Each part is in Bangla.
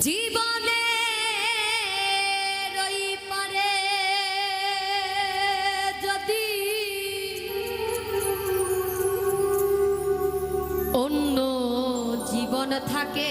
জীবনে রই পারে যদি অন্য জীবন থাকে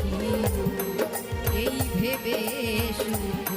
সুখ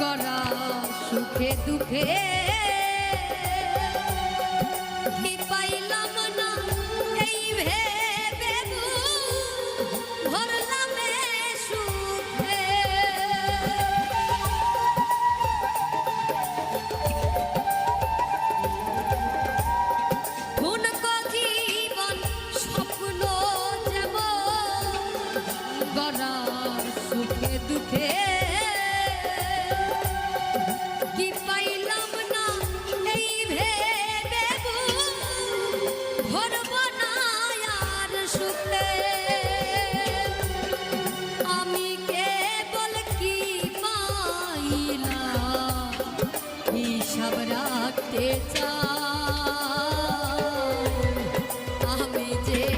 গড়া সুখে দুঃখে। পাইলাম না এই ভেবে ভরলাম সুখে। জীবন স্বপ্ন যেমন গড়া সুখে দুঃখে। যে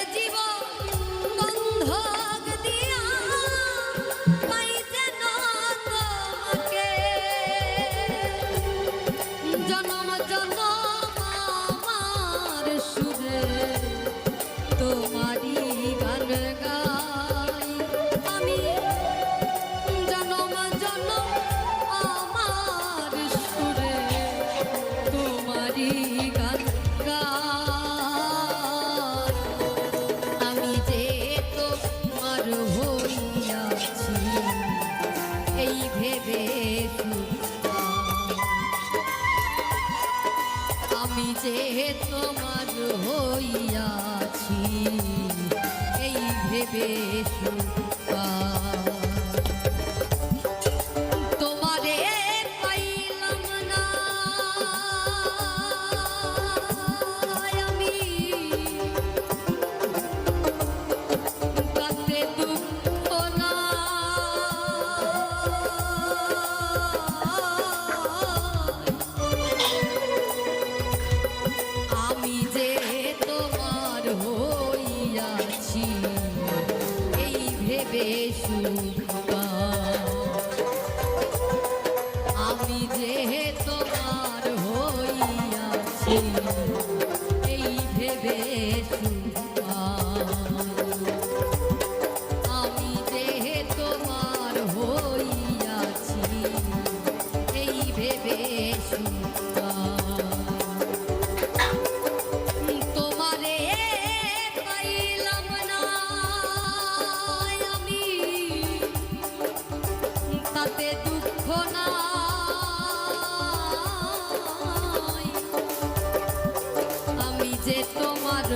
জনম জনম আমার সুরে। তোমারি গান গাই আমি। জনম জনম আমার সুরে। তোমারি গান গাই। আমি যে তোমার হইয়াছি, এই ভেবে যে তোমার হইয়াছি এই ভেবে এই ভেবে সুখা আমি যে তোমার হইয়াছি এই ভেবে সুখা তোমার